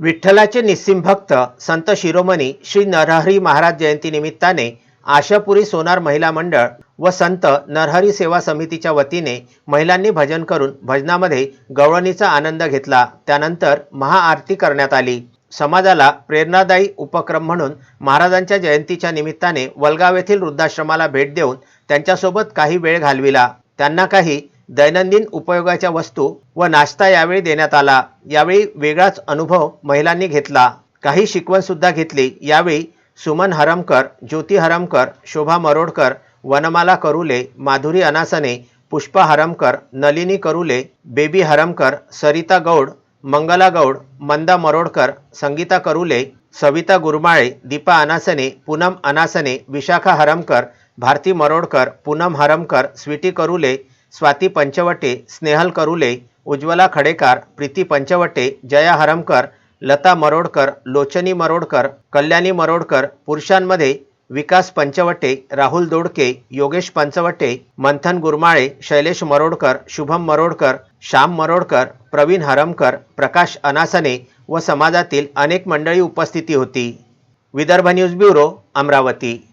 विठ्ठलाचे निस्सिम भक्त संत शिरोमणी श्री नरहरी महाराज जयंती निमित्ताने आशापुरी सोनार महिला मंडळ व संत नरहरी सेवा समितीच्या वतीने महिलांनी भजन करून भजनामध्ये गवळणीचा आनंद घेतला. त्यानंतर महाआरती करण्यात आली. समाजाला प्रेरणादायी उपक्रम म्हणून महाराजांच्या जयंतीच्या निमित्ताने वलगाव येथील वृद्धाश्रमाला भेट देऊन त्यांच्यासोबत काही वेळ घालविला. त्यांना काही दैनंदिन उपयोगाच्या वस्तू व नाश्ता यावेळी देण्यात आला. यावेळी वेगळाच अनुभव महिलांनी घेतला. काही शिकवण सुद्धा घेतली. यावेळी सुमन हरमकर ज्योती हरमकर शोभा मरोडकर वनमाला करुले माधुरी अनासने पुष्पा हरमकर नलिनी करुले बेबी हरमकर सरिता गौड मंगला गौड मंदा मरोडकर संगीता करुले सविता गुरमाळे दीपा अनासने पूनम अनासने विशाखा हरमकर भारती मरोडकर पूनम हरमकर स्वीटी करुले स्वाती पंचवटे स्नेहल करुले उज्ज्वला खडेकार प्रीती पंचवटे जया हरमकर लता मरोडकर लोचनी मरोडकर कल्याणी मरोडकर पुरुषांमध्ये विकास पंचवटे राहुल दोडके योगेश पंचवटे मंथन गुरमाळे शैलेश मरोडकर शुभम मरोडकर श्याम मरोडकर प्रवीण हरमकर प्रकाश अनासने व समाजातील अनेक मंडळी उपस्थिती होती. Vidarbha news bureau Amravati.